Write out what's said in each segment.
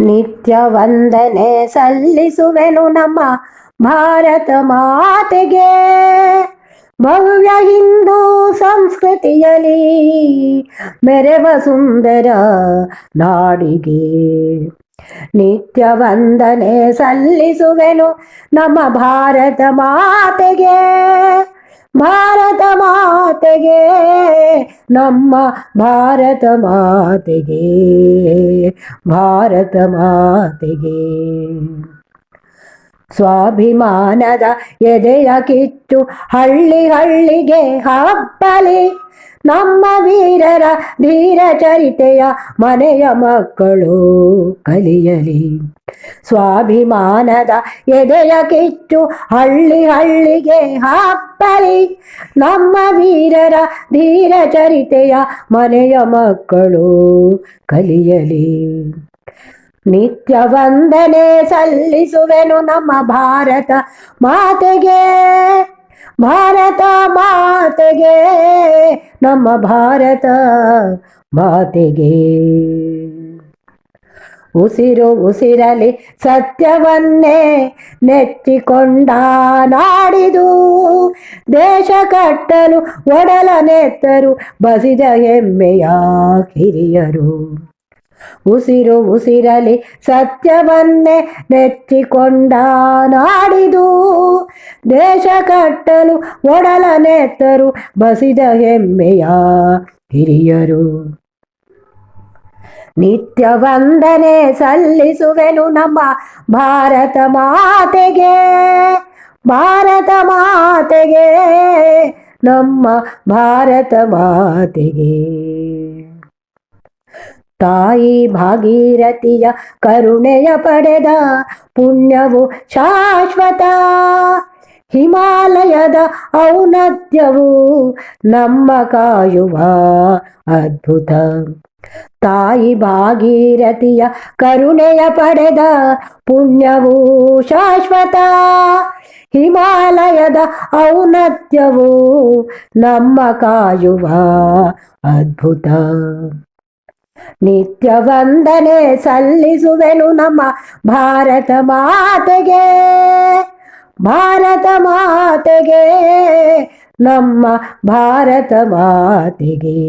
ನಿತ್ಯ ವಂದನೆ ಸಲ್ಲಿಸುವೆನು ನಮ್ಮ ಭಾರತ ಮಾತೆಗೆ. ಭವ್ಯ ಹಿಂದೂ ಸಂಸ್ಕೃತಿಯಲ್ಲಿ ಮೆರೆವ ಸುಂದರ ನಾಡಿಗೆ. ನಿತ್ಯ ವಂದನೆ ಸಲ್ಲಿಸುವೆನು ನಮ್ಮ ಭಾರತ ಮಾತೆಗೆ. ಭಾರತ ಮಾತೆಗೆ, ನಮ್ಮ ಭಾರತ ಮಾತೆಗೆ ಭಾರತ ಮಾತೆಗೆ. ಸ್ವಾಭಿಮಾನದ ಎದೆಯ ಕಿಚ್ಚು ಹಳ್ಳಿ ಹಳ್ಳಿಗೆ ಹಬ್ಬಲಿ ನಮ್ಮ ವೀರರ ಧೀರ ಚರಿತೆಯ ಮನೆಯ ಮಕ್ಕಳು ಕಲಿಯಲಿ. ಸ್ವಾಭಿಮಾನದ ಎದೆಯ ಕಿಚ್ಚು ಹಳ್ಳಿ ಹಳ್ಳಿಗೆ ಹಬ್ಬಲಿ ನಮ್ಮ ವೀರರ ಧೀರ ಚರಿತೆಯ ಮನೆಯ ಮಕ್ಕಳು ಕಲಿಯಲಿ. ನಿತ್ಯ ವಂದನೆ ಸಲ್ಲಿಸುವೆನು ನಮ್ಮ ಭಾರತ ಮಾತೆಗೆ. ಭಾರತ ಮಾತೆಗೆ, ನಮ್ಮ ಭಾರತ ಮಾತೆಗೆ. ಉಸಿರು ಉಸಿರಲಿ ಸತ್ಯವನ್ನೇ ನೆಚ್ಚಿಕೊಂಡ ನಾಡಿದು ದೇಶ ಕಟ್ಟಲು ಒಡಲ ನೆತ್ತರು ಬಸಿದ ಹೆಮ್ಮೆಯ ಕಿರಿಯರು. ಉಸಿರು ಉಸಿರಲಿ ಸತ್ಯವನ್ನೇ ನೆಚ್ಚಿಕೊಂಡ ನಾಡಿದು ದೇಶ ಕಟ್ಟಲು ಒಡಲ ನೆತ್ತರು ಬಸಿದ ಹೆಮ್ಮೆಯ ಹಿರಿಯರು ನಿತ್ಯ ವಂದನೆ ಸಲ್ಲಿಸುವೆನು ನಮ್ಮ ಭಾರತ ಮಾತೆಗೆ. ಭಾರತ ಮಾತೆಗೆ, ನಮ್ಮ ಭಾರತ ಮಾತೆಗೆ. ತಾಯಿ ಭಾಗೀರಥಿಯ ಕರುಣೆಯ ಪಡೆದ ಪುಣ್ಯವು ಶಾಶ್ವತ. ಹಿಮಾಲಯದ ಔನ್ನತ್ಯವು ನಮ್ಮ ಕಾಯುವ ಅದ್ಭುತ. ತಾಯಿ ಭಾಗೀರಥಿಯ ಕರುಣೆಯ ಪಡೆದ ಪುಣ್ಯವೂ ಶಾಶ್ವತ. ಹಿಮಾಲಯದ ಔನತ್ಯವೂ ನಮ್ಮ ಕಾಯುವ ಅದ್ಭುತ. ನಿತ್ಯ ವಂದನೆ ಸಲ್ಲಿಸುವೆನು ನಮ್ಮ ಭಾರತ ಮಾತೆಗೆ. ಭಾರತ ಮಾತೆಗೆ, ನಮ್ಮ ಭಾರತ ಮಾತೆಗೆ.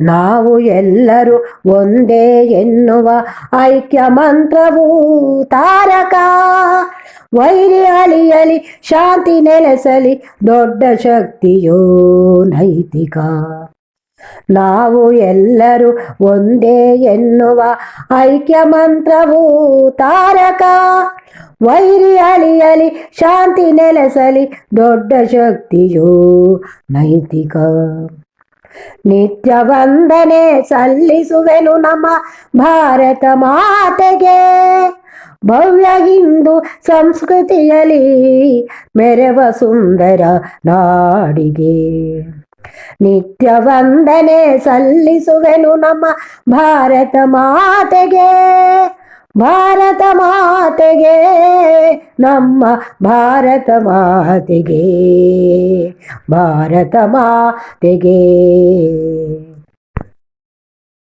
ನಾವು ಎಲ್ಲರೂ ಒಂದೇ ಎನ್ನುವ ಐಕ್ಯ ಮಂತ್ರವು ತಾರಕ. ವೈರಿ ಅಳಿಯಲಿ ಶಾಂತಿ ನೆಲೆಸಲಿ, ದೊಡ್ಡ ಶಕ್ತಿಯೋ ನೈತಿಕ. ನಾವು ಎಲ್ಲರೂ ಒಂದೇ ಎನ್ನುವ ಐಕ್ಯ ಮಂತ್ರವು ತಾರಕ. ವೈರಿ ಅಳಿಯಲಿ ಶಾಂತಿ ನೆಲೆಸಲಿ, ದೊಡ್ಡ ಶಕ್ತಿಯೋ ನೈತಿಕ. ನಿತ್ಯ ವಂದನೆ ಸಲ್ಲಿಸುವೆನು ನಮ್ಮ ಭಾರತ ಮಾತೆಗೆ. ಭವ್ಯ ಹಿಂದೂ ಸಂಸ್ಕೃತಿಯಲ್ಲಿ ಮೆರವ ಸುಂದರ ನಾಡಿಗೆ. ನಿತ್ಯ ವಂದನೆ ಸಲ್ಲಿಸುವೆನು ನಮ್ಮ ಭಾರತ ಮಾತೆಗೆ. ಭಾರತ ಮಾತೆಗೆ ನಮ್ಮ ಭಾರತ ಮಾತೆಗೆ ಭಾರತ ಮಾತೆಗೆ.